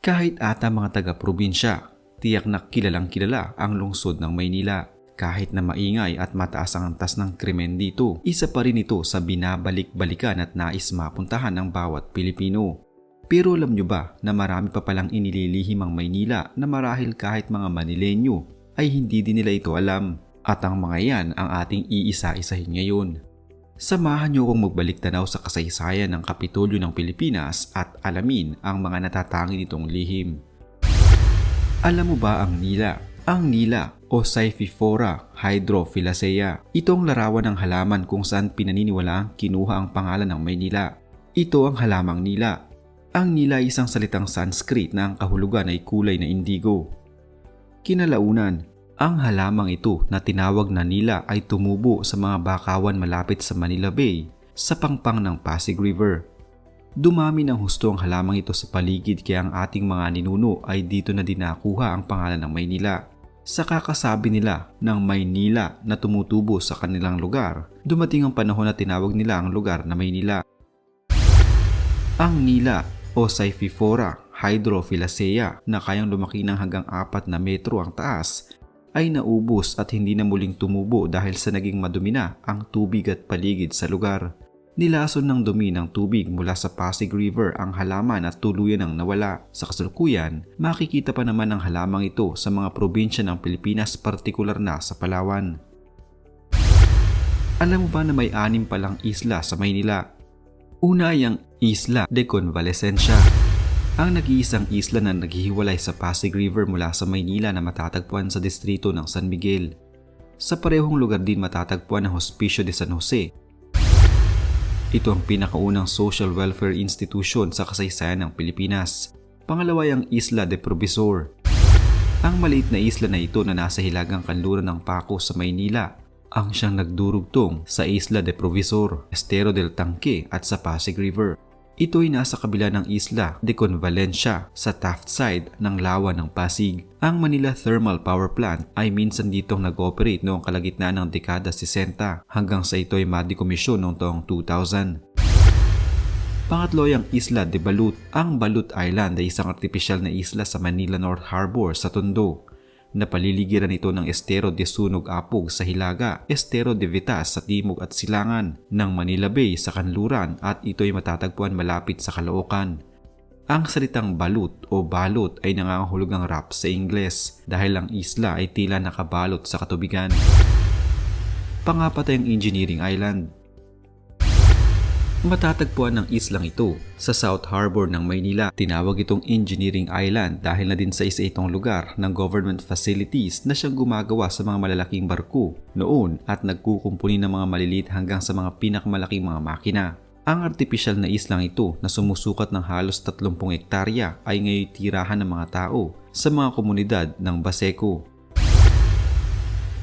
Kahit ata mga taga-probinsya, tiyak na kilalang kilala ang lungsod ng Maynila. Kahit na maingay at mataas ang antas ng krimen dito, isa pa rin ito sa binabalik-balikan at nais mapuntahan ng bawat Pilipino. Pero alam nyo ba na marami pa palang inililihim ang Maynila na marahil kahit mga Manilenyo ay hindi din nila ito alam. At ang mga yan ang ating iisa-isahin ngayon. Samahan niyo akong magbalik tanaw sa kasaysayan ng Kapitolyo ng Pilipinas at alamin ang mga natatangi nitong lihim. Alam mo ba ang nila? Ang nila o Scyphifora hydrophyllacea. Ito ang larawan ng halaman kung saan pinaniniwalaang kinuha ang pangalan ng Maynila. Ito ang halamang nila. Ang nila ay isang salitang Sanskrit na ang kahulugan ay kulay na indigo. Kinalaunan, ang halamang ito na tinawag na nila ay tumubo sa mga bakawan malapit sa Manila Bay sa pangpang ng Pasig River. Dumami ng husto ang halamang ito sa paligid kaya ang ating mga ninuno ay dito na dinakuha ang pangalan ng Maynila. Sa kakasabi nila ng Maynila na tumutubo sa kanilang lugar, dumating ang panahon na tinawag nila ang lugar na Maynila. Ang nila o Scyphifora hydrophyllacea na kayang lumaki ng hanggang 4 na metro ang taas ay naubos at hindi na muling tumubo dahil sa naging madumi na ang tubig at paligid sa lugar. Nilason ng dumi ng tubig mula sa Pasig River ang halaman at tuluyan ang nawala. Sa kasalukuyan, makikita pa naman ang halamang ito sa mga probinsya ng Pilipinas partikular na sa Palawan. Alam mo ba na may anim palang isla sa Maynila? Una ay ang Isla de Convalescencia. Ang nag-iisang isla na naghihiwalay sa Pasig River mula sa Maynila na matatagpuan sa distrito ng San Miguel. Sa parehong lugar din matatagpuan ang Hospicio de San Jose. Ito ang pinakaunang social welfare institution sa kasaysayan ng Pilipinas. Pangalawa ang Isla de Provisor. Ang maliit na isla na ito na nasa hilagang kanluran ng Paco sa Maynila ang siyang nagdurugtong sa Isla de Provisor, Estero del Tanque at sa Pasig River. Ito ay nasa kabila ng isla de Convalencia sa Taft side ng lawa ng Pasig. Ang Manila Thermal Power Plant ay minsan ditong nag-operate noong kalagitnaan ng dekada 60 hanggang sa ito ay madikomisyon noong taong 2000. Pangatlo ay ang Isla de Balut. Ang Balut Island ay isang artipisyal na isla sa Manila North Harbor sa Tondo Napaliligiran ito ng Estero de Sunog Apog sa Hilaga, Estero de Vitas sa Timog at Silangan, ng Manila Bay sa Kanluran at ito ay matatagpuan malapit sa Caloocan. Ang salitang balut o balot ay nangangahulugang rap sa Ingles dahil ang isla ay tila nakabalot sa katubigan. Pangapat ang Engineering Island. Matatagpuan ng islang ito sa South Harbor ng Maynila. Tinawag itong Engineering Island dahil na din sa isa itong lugar ng government facilities na siyang gumagawa sa mga malalaking barko noon at nagkukumpuni ng mga maliliit hanggang sa mga pinakamalaking mga makina. Ang artipisyal na islang ito na sumusukat ng halos 30 hektarya ay ngayon tirahan ng mga tao sa mga komunidad ng Baseco.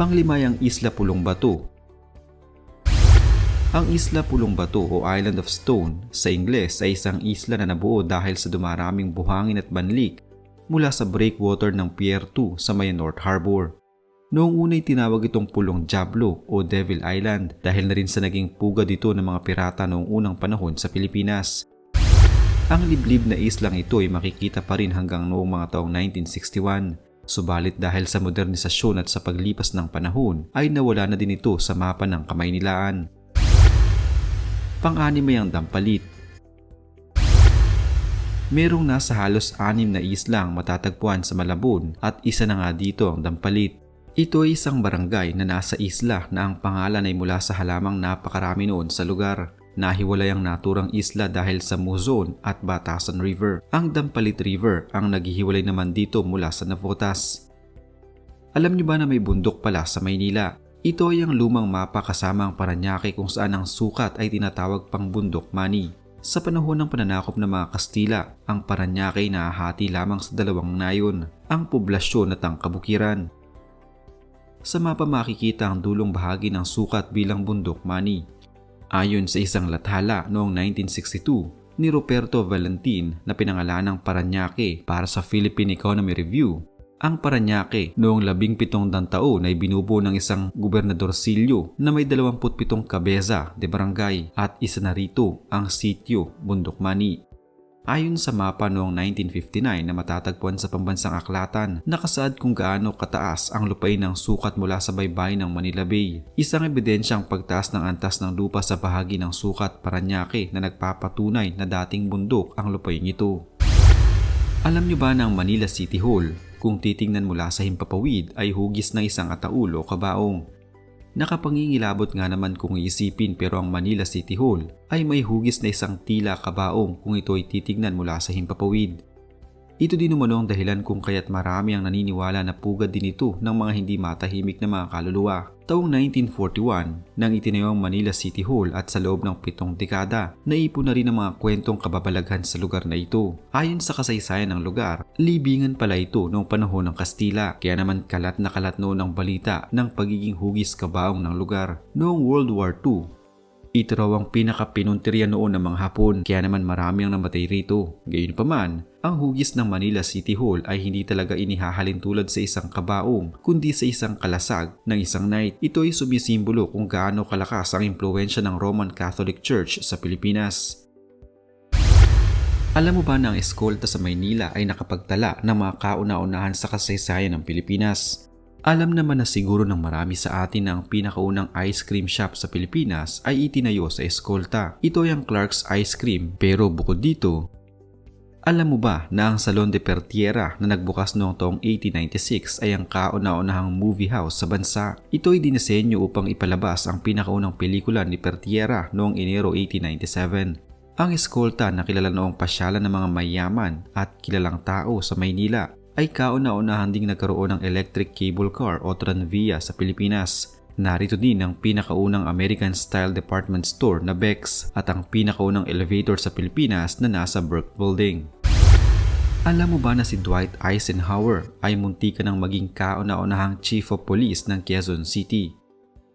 Panglima ang Isla Pulong Bato ang Isla Pulong Bato o Island of Stone sa Ingles ay isang isla na nabuo dahil sa dumaraming buhangin at banlik mula sa breakwater ng Pier 2 sa may North Harbor. Noong unay tinawag itong Pulong Diablo o Devil Island dahil na rin sa naging puga dito ng mga pirata noong unang panahon sa Pilipinas. Ang liblib na islang ito ay makikita pa rin hanggang noong mga taong 1961. Subalit dahil sa modernisasyon at sa paglipas ng panahon ay nawala na din ito sa mapa ng Kamaynilaan. Pang-anim ay ang Dampalit. Merong nasa halos anim na islang matatagpuan sa Malabon at isa na nga dito ang Dampalit. Ito ay isang barangay na nasa isla na ang pangalan ay mula sa halamang napakarami noon sa lugar. Nahiwalay ang naturang isla dahil sa Muzon at Batasan River. Ang Dampalit River ang naghihiwalay naman dito mula sa Navotas. Alam niyo ba na may bundok pala sa Maynila ito ay ang lumang mapa kasama ang Paranaque kung saan ang sukat ay tinatawag pang bundok mani. Sa panahon ng pananakop ng mga Kastila, ang Paranaque ay nahahati lamang sa dalawang nayon, ang poblasyon at ang kabukiran. Sa mapa makikita ang dulong bahagi ng sukat bilang bundok mani. Ayon sa isang lathala noong 1962 ni Roberto Valentin na pinangalan ng Paranaque para sa Philippine Economy Review, ang Paranaque noong labing pitong taon ay binubuo ng isang gobernador silyo na may 27 kabeza de barangay at isa na rito ang sityo Bundokmani. Ayon sa mapa noong 1959 na matatagpuan sa pambansang aklatan, nakasaad kung gaano kataas ang lupain ng sukat mula sa baybayin ng Manila Bay. Isang ebidensya ang pagtaas ng antas ng lupa sa bahagi ng sukat Paranaque na nagpapatunay na dating bundok ang lupain ito. Alam niyo ba na ang Manila City Hall, kung titingnan mula sa himpapawid ay hugis ng isang ataul o kabaong. Nakapangingilabot nga naman kung iisipin pero ang Manila City Hall ay may hugis na isang tila kabaong kung ito ay titignan mula sa himpapawid. Ito din umano ang dahilan kung kaya't marami ang naniniwala na pugad din ito ng mga hindi matahimik na mga kaluluwa. Taong 1941, nang itinayo ang Manila City Hall at sa loob ng pitong dekada, naipon na rin ang mga kwentong kababalaghan sa lugar na ito. Ayon sa kasaysayan ng lugar, libingan pala ito noong panahon ng Kastila, kaya naman kalat na kalat noon ang balita ng pagiging hugis kabaong ng lugar. Noong World War II, ito raw ang pinakapinuntirya noon ng mga Hapon kaya naman marami ang namatay rito. Gayunpaman, ang hugis ng Manila City Hall ay hindi talaga inihahalin tulad sa isang kabaong kundi sa isang kalasag ng isang knight. Ito ay sumisimbolo kung gaano kalakas ang impluensya ng Roman Catholic Church sa Pilipinas. Alam mo ba na ang eskolta sa Maynila ay nakapagtala ng mga kauna-unahan sa kasaysayan ng Pilipinas? Alam naman na siguro ng marami sa atin na ang pinakaunang ice cream shop sa Pilipinas ay itinayo sa Escolta. Ito ay ang Clark's Ice Cream pero bukod dito, alam mo ba na ang Salon de Pertiera na nagbukas noong taong 1896 ay ang kauna-unahang movie house sa bansa? Ito ay dinisenyo upang ipalabas ang pinakaunang pelikula ni Pertiera noong Enero 1897. Ang Escolta na kilala noong pasyalan ng mga mayaman at kilalang tao sa Maynila ay kauna-unahan ding nagkaroon ng electric cable car o tranvia sa Pilipinas. Narito din ang pinakaunang American-style department store na Bex at ang pinakaunang elevator sa Pilipinas na nasa Burke Building. Alam mo ba na si Dwight Eisenhower ay munti ka ng maging kauna-unahang chief of police ng Quezon City?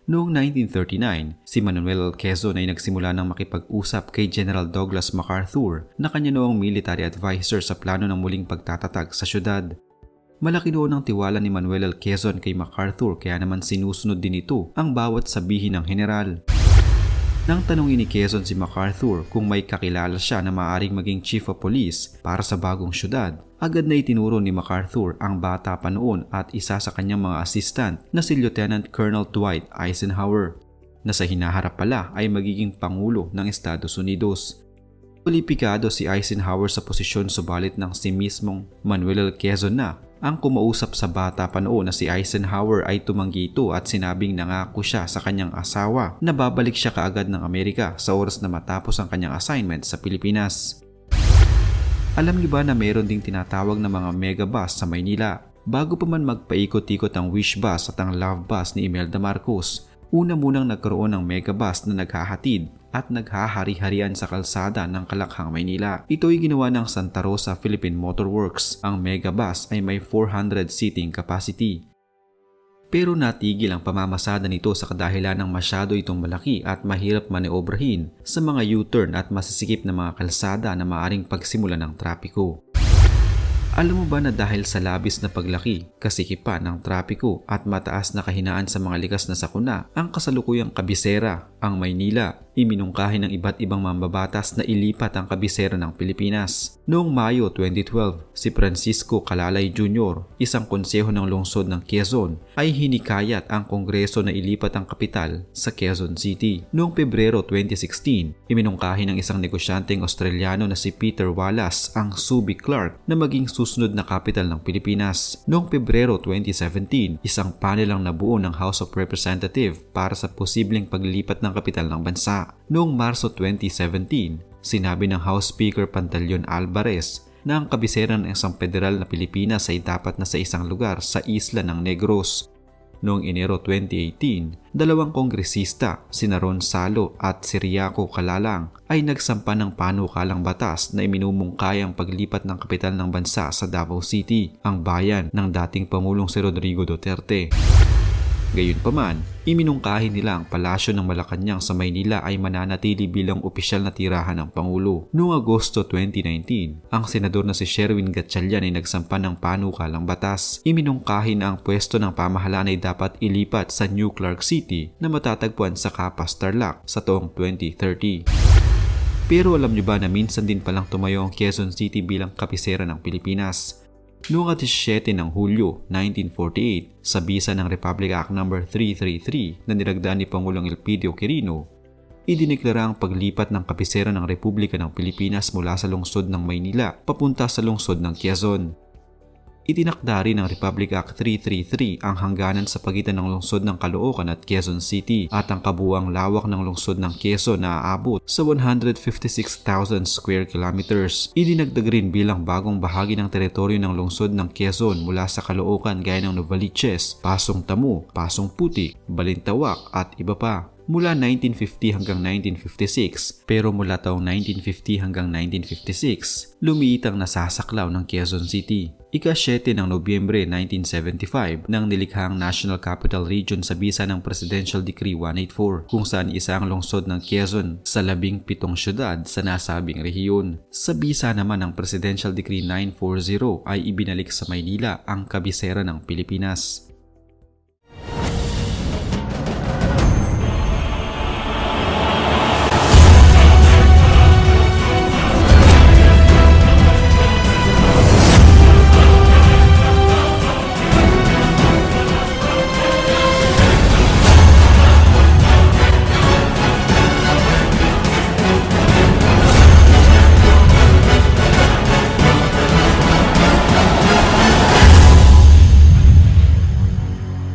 Noong 1939, si Manuel. Quezon ay nagsimula ng makipag-usap kay General Douglas MacArthur na kanya noong military advisor sa plano ng muling pagtatatag sa syudad. Malaki noon ang tiwala ni Manuel. Quezon kay MacArthur kaya naman sinusunod din ito ang bawat sabihin ng general. Nang tanongin ni Quezon si MacArthur kung may kakilala siya na maaaring maging chief of police para sa bagong syudad, agad na itinuro ni MacArthur ang bata pa noon at isa sa kanyang mga assistant na si Lieutenant Colonel Dwight Eisenhower na sa hinaharap pala ay magiging Pangulo ng Estados Unidos. Kulipikado si Eisenhower sa posisyon subalit ng si mismong Manuel L. Quezon na ang kumausap sa bata pa noon na si Eisenhower ay tumanggi ito at sinabing nangako siya sa kanyang asawa na babalik siya kaagad ng Amerika sa oras na matapos ang kanyang assignment sa Pilipinas. Alam niyo ba na mayroon ding tinatawag na mga mega bus sa Maynila? Bago pa man magpaikot-ikot ang Wish Bus at ang Love Bus ni Imelda Marcos, una munang nagkaroon ng mega bus na naghahatid at naghahari-harian sa kalsada ng Kalakhang, Maynila. Ito ay ginawa ng Santa Rosa Philippine Motor Works. Ang mega bus ay may 400 seating capacity pero natigil ang pamamasada nito sa kadahilan ng masyado itong malaki at mahirap maneobrahin sa mga U-turn at masisikip na mga kalsada na maaring pagsimula ng trapiko. Alam mo ba na dahil sa labis na paglaki, kasikipan ng trapiko at mataas na kahinaan sa mga likas na sakuna, ang kasalukuyang kabisera, ang Maynila, iminungkahi ng iba't ibang mambabatas na ilipat ang kabisera ng Pilipinas. Noong Mayo 2012, si Francisco Calalay Jr., isang konseho ng lungsod ng Quezon, ay hinikayat ang kongreso na ilipat ang kapital sa Quezon City. Noong Pebrero 2016, iminungkahi ng isang negosyanteng Australiano na si Peter Wallace ang Subic Clark na maging susunod na kapital ng Pilipinas. Noong Pebrero 2017, isang panel ang nabuo ng House of Representatives para sa posibleng paglilipat ng kapital ng bansa. Noong Marso 2017, sinabi ng House Speaker Pantaleon Alvarez na ang kabisera ng isang federal na Pilipinas ay dapat na sa isang lugar sa isla ng Negros. Noong Enero 2018, dalawang kongresista, sina Ron Salo at si Riaco Kalalang, ay nagsampa ng panukalang batas na iminumungkay ang paglipat ng kapital ng bansa sa Davao City, ang bayan ng dating Pamulong si Rodrigo Duterte. Gayunpaman, iminungkahi nila ang palasyo ng Malacanang sa Maynila ay mananatili bilang opisyal na tirahan ng Pangulo. Noong Agosto 2019, ang senador na si Sherwin Gatchalian ay nagsampa ng panukalang batas. Iminungkahi na ang pwesto ng pamahalaan ay dapat ilipat sa New Clark City na matatagpuan sa Capas Tarlac sa taong 2030. Pero alam nyo ba na minsan din palang tumayo ang Quezon City bilang kapisera ng Pilipinas? Noong 17 ng Hulyo 1948 sa bisa ng Republic Act No. 333 na nilagdaan ni Pangulong Elpidio Quirino, idineklara ang paglipat ng kapisera ng Republika ng Pilipinas mula sa lungsod ng Maynila papunta sa lungsod ng Quezon. Itinakda rin ng Republic Act 333 ang hangganan sa pagitan ng lungsod ng Caloocan at Quezon City at ang kabuang lawak ng lungsod ng Quezon na aabot sa 156,000 square kilometers. Idinagdag rin bilang bagong bahagi ng teritoryo ng lungsod ng Quezon mula sa Caloocan gaya ng Novaliches, Pasong Tamo, Pasong Putik, Balintawak at iba pa mula 1950 hanggang 1956 pero mula taong 1950 hanggang 1956 lumiit ang nasasaklaw ng Quezon City. Ika-7 ng Nobyembre 1975 nang nilikhang National Capital Region sa bisa ng Presidential Decree 184 kung saan isa ang lungsod ng Quezon sa labing pitong syudad sa nasabing rehiyon. Sa bisa naman ng Presidential Decree 940 ay ibinalik sa Maynila ang kabisera ng Pilipinas.